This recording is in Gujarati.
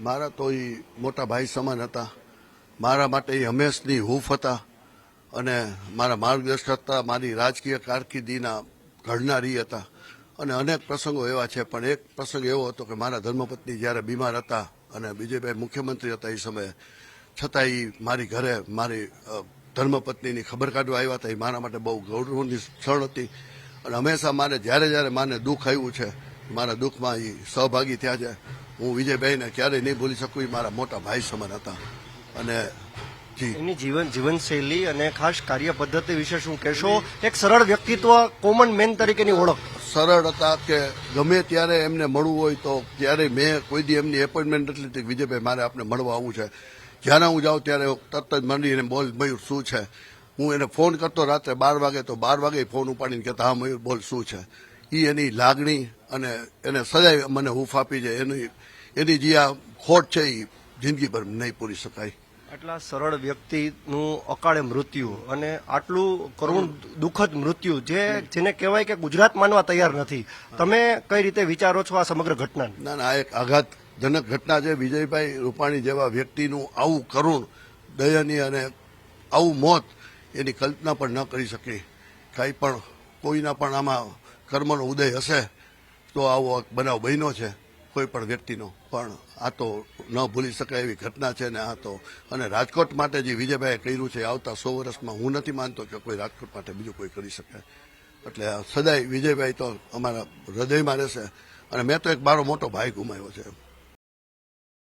મારા તો એ મોટા ભાઈ સમાન હતા. મારા માટે એ હંમેશની હૂફ હતા અને મારા માર્ગદર્શક હતા મારી રાજકીય કારકિર્દીના ઘડનારી હતા. અને અનેક પ્રસંગો એવા છે, પણ એક પ્રસંગ એવો હતો કે મારા ધર્મપત્ની જ્યારે બીમાર હતા અને વિજયભાઈ મુખ્યમંત્રી હતા એ સમયે છતાં એ મારી ઘરે મારી ધર્મપત્નીની ખબર કાઢવા આવ્યા હતા. એ મારા માટે બહુ ગૌરવની ક્ષણ હતી. અને હંમેશા મારે જ્યારે જ્યારે માને દુઃખ આવ્યું છે મારા દુઃખમાં એ સહભાગી થયા છે. હું વિજયભાઈને ક્યારેય નહીં ભૂલી શકું એ મારા મોટા ભાઈ સમાન હતા. અને એમની જીવન જીવનશૈલી અને ખાસ કાર્ય પદ્ધતિ વિશે શું કહેશો? એક સરળ વ્યક્તિત્વ કોમન મેન તરીકેની ઓળખ. સરળ હતા કે ગમે ત્યારે એમને મળવું હોય તો ત્યારે મેં કોઈ દી એમની એપોઇન્ટમેન્ટ નથી લીધી. વિજયભાઈ મારે આપને મળવા આવવું છે. જ્યારે હું જાઉં ત્યારે તરત જ મંડીને બોલ મયુર શું છે? હું એને ફોન કરતો રાત્રે બાર વાગે તો બાર વાગે ફોન ઉપાડીને કહેતા હા મયુર બોલ શું છે? એ એની લાગણી અને એને સજાય મને હૂફ આપી છે. એની એની જે આ ખોટ છે એ જિંદગીભર નહીં પૂરી શકાય. આટલા સરળ વ્યક્તિનું અકાળે મૃત્યુ અને આટલું કરુણ દુઃખદ મૃત્યુ જે જેને કહેવાય કે ગુજરાત માનવા તૈયાર નથી. તમે કઈ રીતે વિચારો છો આ સમગ્ર ઘટના ના ના આ એક આઘાતજનક ઘટના છે. વિજયભાઈ રૂપાણી જેવા વ્યક્તિનું આવું કરુણ દયનીય અને આવું મોત એની કલ્પના પણ ન કરી શકી. કાંઈ પણ કોઈના પણ આમાં કર્મનો ઉદય હશે. તો આવો બનાવ બન્યો છે, કોઈ પણ વ્યક્તિનો. પણ આ તો ન ભૂલી શકાય એવી ઘટના છે ને આ તો. અને રાજકોટ માટે જે વિજયભાઈએ કર્યું છે આવતા સો વર્ષમાં હું નથી માનતો કે કોઈ રાજકોટ માટે બીજું કોઈ કરી શકે. એટલે સદાય વિજયભાઈ તો અમારા હૃદયમાં રહેશે. અને મેં તો એક મારો મોટો ભાઈ ગુમાવ્યો છે.